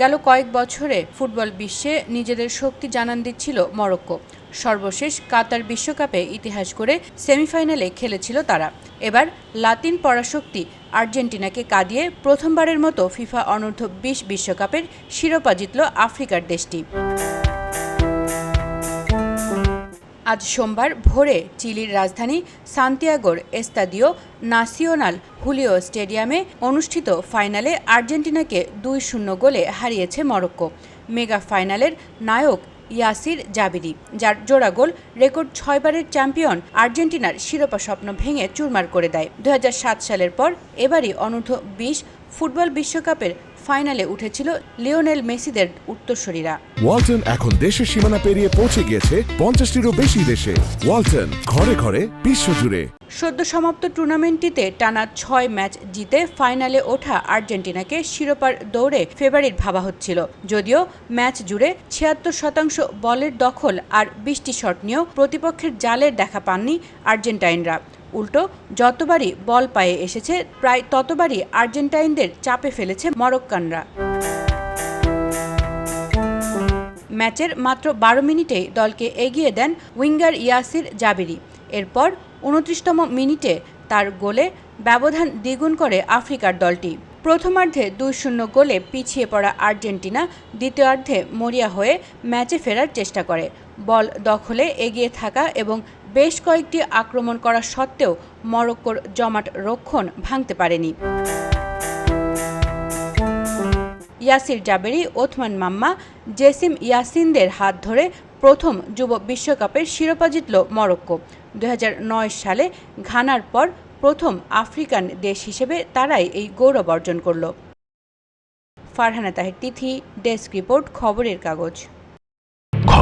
গেল কয়েক বছরে ফুটবল বিশ্বে নিজেদের শক্তি জানান দিচ্ছিল মরক্কো। সর্বশেষ কাতার বিশ্বকাপে ইতিহাস করে সেমিফাইনালে খেলেছিল তারা। এবার লাতিন পরাশক্তি আর্জেন্টিনাকে কাঁদিয়ে প্রথমবারের মতো ফিফা অনূর্ধ্ব বিশ বিশ্বকাপের শিরোপা জিতল আফ্রিকার দেশটি। আজ সোমবার ভোরে চিলির রাজধানী সান্তিয়াগোর এস্তাদিও নাসিওনাল হুলিও স্টেডিয়ামে অনুষ্ঠিত ফাইনালে আর্জেন্টিনাকে দুই শূন্য গোলে হারিয়েছে মরক্কো। মেগা ফাইনালের নায়ক ইয়াসির জাবিরি, যার জোড়া গোল রেকর্ড ছয়বারের চ্যাম্পিয়ন আর্জেন্টিনার শিরোপা স্বপ্ন ভেঙে চুরমার করে দেয়। দু হাজার সাত সালের পর এবারই অনূর্ধ্ব বিশ ফুটবল বিশ্বকাপের ফাইনালে উঠেছিল লিওনেল মেসিদের উত্তরসূরিরা। ওয়ালটন এখন দেশের সীমানা পেরিয়ে পৌঁছে গিয়েছে পঞ্চাশটিরও বেশি দেশে। ওয়ালটন ঘরে ঘরে বিশ্বজুড়ে। সদ্য সমাপ্ত টুর্নামেন্টটিতে টানা ছয় ম্যাচ জিতে ফাইনালে ওঠা আর্জেন্টিনাকে শিরোপার দৌড়ে ফেভারিট ভাবা হচ্ছিল। যদিও ম্যাচ জুড়ে ছিয়াত্তর শতাংশ বলের দখল আর বিশটি শট নিয়েও প্রতিপক্ষের জালের দেখা পাননি আর্জেন্টাইনরা। উল্টো যতবারই বল পায়ে এসেছে, প্রায় ততবারই আর্জেন্টাইনদের চাপে ফেলেছে মরক্কানরা। ম্যাচের মাত্র বারো মিনিটেই দলকে এগিয়ে দেন উইঙ্গার ইয়াসির জাবিরি। এরপর উনত্রিশতম মিনিটে তার গোলে ব্যবধান দ্বিগুণ করে আফ্রিকার দলটি। প্রথমার্ধে দুই শূন্য গোলে পিছিয়ে পড়া আর্জেন্টিনা দ্বিতীয়ার্ধে মরিয়া হয়ে ম্যাচে ফেরার চেষ্টা করে। বল দখলে এগিয়ে থাকা এবং বেশ কয়েকটি আক্রমণ করা সত্ত্বেও মরক্কোর জমাট রক্ষণ ভাঙতে পারেনি। ইয়াসির জাবেরি, ওথমান মাম্মা, জেসিম ইয়াসিনদের হাত ধরে প্রথম যুব বিশ্বকাপের শিরোপা জিতল মরক্কো। দু হাজার নয় সালে ঘানার পর প্রথম আফ্রিকান দেশ হিসেবে তারাই এই গৌরব অর্জন করল। ফারহানা তাহের, তিথি, ডেস্ক রিপোর্ট, খবরের কাগজ।